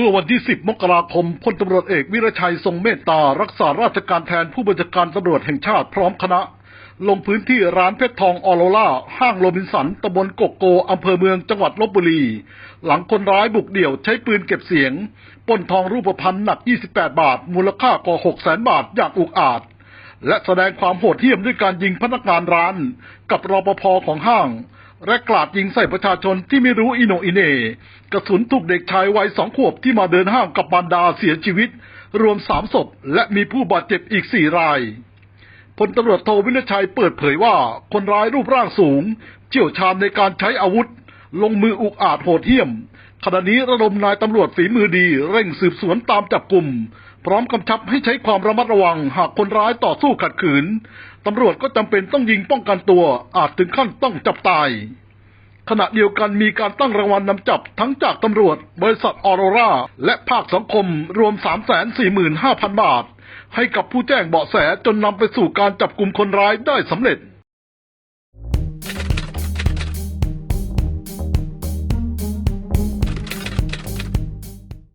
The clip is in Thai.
เมื่อวันที่ 10 มกราคมพลตำรวจเอกวิรชัยทรงเมตตา รักษาราชการแทนผู้บัญชาการตำรวจแห่งชาติพร้อมคณะ ลงพื้นที่ร้านเพชรทองออโรล่า ห้างโรบินสันตำบลกกโกอำเภอเมืองจังหวัดลบบุรี หลังคนร้ายบุกเดี่ยวใช้ปืนเก็บเสียงปล้นทองรูปพรรณหนัก 28 บาท มูลค่ากว่า6แสนบาทอย่างอุกอาจ และแสดงความโหดเหี้ยมด้วยการยิงพนักงานร้าน กับรปภของห้าง และกราดยิงใส่ประชาชนที่ไม่รู้อิโนอิเนกระสุนถูกเด็กชายวัยสองขวบที่มาเดินห้างกับบารดาเสียชีวิต รวมสามศพและมีผู้บาดเจ็บอีกสี่รายพลตำรวจโทวินชัยเปิดเผยว่าคนร้ายรูปร่างสูง เจี่ยวชาญในการใช้อาวุธ ลงมืออุกอาจโหดเหี้ยม ขณะนี้ระดมนายตำรวจฝีมือดี เร่งสืบสวนตามจับกลุ่ม พร้อมกำชับให้ใช้ความระมัดระวัง หากคนร้ายต่อสู้ขัดขืน ตำรวจก็จำเป็นต้องยิงป้องกันตัว อาจถึงขั้นต้องจับตาย ขณะเดียวกันมีการตั้งรางวัลนำจับทั้งจากตำรวจ บริษัทออโรรา และภาคสังคมรวม 345,000 บาท ให้กับผู้แจ้งเบาะแสจนนำไปสู่การจับกลุ่มคนร้ายได้สำเร็จ